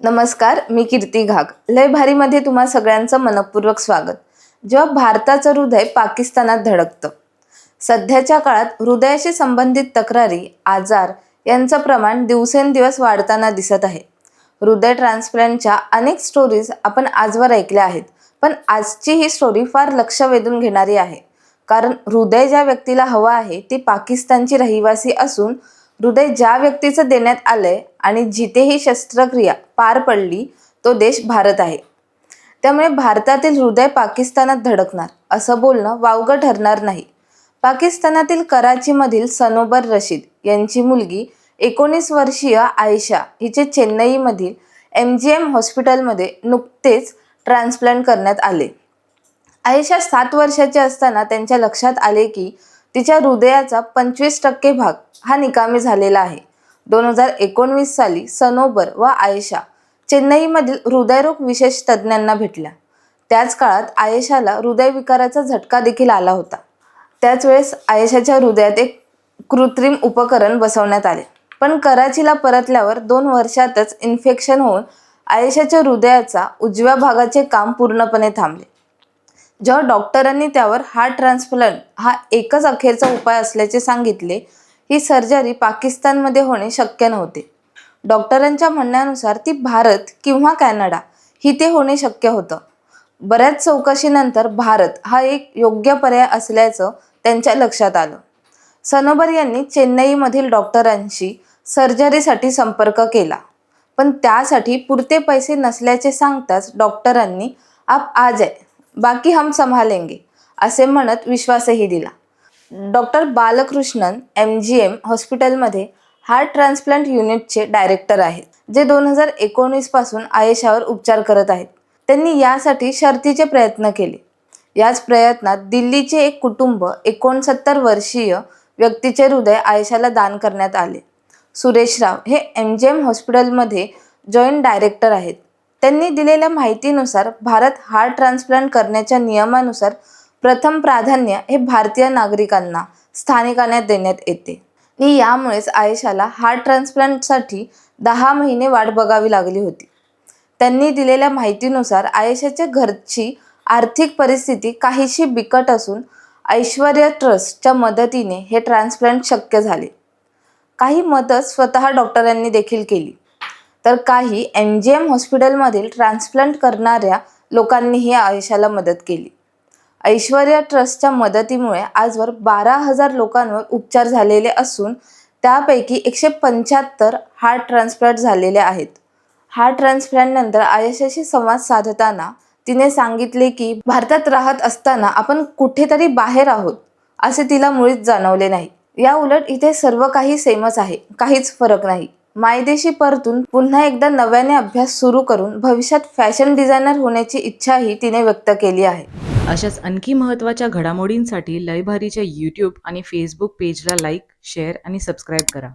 नमस्कार मी कीर्ती घाग. लय भारीमध्ये तुम्हा सगळ्यांचं मनपूर्वक स्वागत. जेव्हा भारताचं हृदय पाकिस्तानात धडकतं सध्याच्या काळात हृदयाशी संबंधित तक्रारी आजार यांचं प्रमाण दिवसेंदिवस वाढताना दिसत आहे. हृदय ट्रान्सप्लांटच्या अनेक स्टोरीज आपण आजवर ऐकल्या आहेत पण आजची ही स्टोरी फार लक्ष वेधून घेणारी आहे. कारण हृदय ज्या व्यक्तीला हवं आहे ती पाकिस्तानची रहिवासी असून हृदय ज्या व्यक्तीचं देण्यात आलंय आणि जिथे ही शस्त्रक्रिया पार पडली तो देश भारत आहे. त्यामुळे भारतातील हृदय पाकिस्तानात धडकणार असं बोलणं वावगं ठरणार नाही. पाकिस्तानातील कराचीमधील सनोबर रशीद यांची मुलगी एकोणीस वर्षीय आयशा हिचे चेन्नईमधील एम जी एम हॉस्पिटलमध्ये नुकतेच ट्रान्सप्लांट करण्यात आले. आयशा सात वर्षाची असताना त्यांच्या लक्षात आले की तिच्या हृदयाचा पंचवीस टक्के भाग हा निकामी झालेला आहे. दोन हजार एकोणवीस साली सनोबर व आयशा चेन्नईमधील हृदयरोग विशेष तज्ज्ञांना भेटल्या. त्याच काळात आयशाला हृदयविकाराचा झटका देखील आला होता. त्याच वेळेस आयशाच्या हृदयात एक कृत्रिम उपकरण बसवण्यात आले. पण कराचीला परतल्यावर दोन वर्षातच इन्फेक्शन होऊन आयशाच्या हृदयाचा उजव्या भागाचे काम पूर्णपणे थांबले. जेव्हा डॉक्टरांनी त्यावर हार्ट ट्रान्सप्लांट हा एकच अखेरचा उपाय असल्याचे सांगितले ही सर्जरी पाकिस्तानमध्ये होणे शक्य नव्हते. डॉक्टरांच्या म्हणण्यानुसार ती भारत किंवा कॅनडा इथे होणे शक्य होतं. बऱ्याच चौकशीनंतर भारत हा एक योग्य पर्याय असल्याचं त्यांच्या लक्षात आलं. सनोबर यांनी चेन्नईमधील डॉक्टरांशी सर्जरीसाठी संपर्क केला. पण त्यासाठी पुरते पैसे नसल्याचे सांगताच डॉक्टरांनी आप आज आहे बाकी हम संभालेंगे असे म्हणत विश्वासही दिला. Doctor Balakrishnan M G M हॉस्पिटलमध्ये हार्ट ट्रान्सप्लांट युनिटचे डायरेक्टर आहेत जे दोन हजार एकोणीसपासून आयशावर उपचार करत आहेत. त्यांनी यासाठी शर्तीचे प्रयत्न केले. याच प्रयत्नात दिल्लीचे एक कुटुंब एकोणसत्तर वर्षीय व्यक्तीचे हृदय आयशाला दान करण्यात आले. सुरेश राव हे एम जी एम हॉस्पिटलमध्ये जॉईंट डायरेक्टर आहेत. त्यांनी दिलेल्या माहितीनुसार भारत हार्ट ट्रान्सप्लांट करण्याच्या नियमानुसार प्रथम प्राधान्य हे भारतीय नागरिकांना स्थानिकांना देण्यात येते. आणि यामुळेच आयशाला हार्ट ट्रान्सप्लांटसाठी दहा महिने वाट बघावी लागली होती. त्यांनी दिलेल्या माहितीनुसार आयशाच्या घरची आर्थिक परिस्थिती काहीशी बिकट असून ऐश्वर्या ट्रस्टच्या मदतीने हे ट्रान्सप्लांट शक्य झाले. काही मदत स्वतः डॉक्टरांनी देखील केली. तर काही एम जी एम हॉस्पिटलमधील ट्रान्सप्लांट करणाऱ्या लोकांनीही आयशाला मदत केली. ऐश्वर्या ट्रस्टच्या मदतीमुळे आजवर बारा हजार लोकांवर उपचार झालेले असून त्यापैकी एकशे पंच्याहत्तर हार्ट ट्रान्सप्लांट झालेले आहेत. हार्ट ट्रान्सप्लांटनंतर आयशाशी संवाद साधताना तिने सांगितले की भारतात राहत असताना आपण कुठेतरी बाहेर आहोत असे तिला मुळीच जाणवले नाही. या उलट इथे सर्व काही सेमच आहे काहीच फरक नाही. मायदेशी परतून पुन्हा एकदा नव्याने अभ्यास सुरू करून भविष्यात फॅशन डिझायनर होण्याची इच्छाही तिने व्यक्त केली आहे. अशाच आणखी महत्त्वाच्या घडामोडींसाठी लयभारीच्या यूट्यूब आणि फेसबुक पेजला लाईक शेअर आणि सबस्क्राईब करा.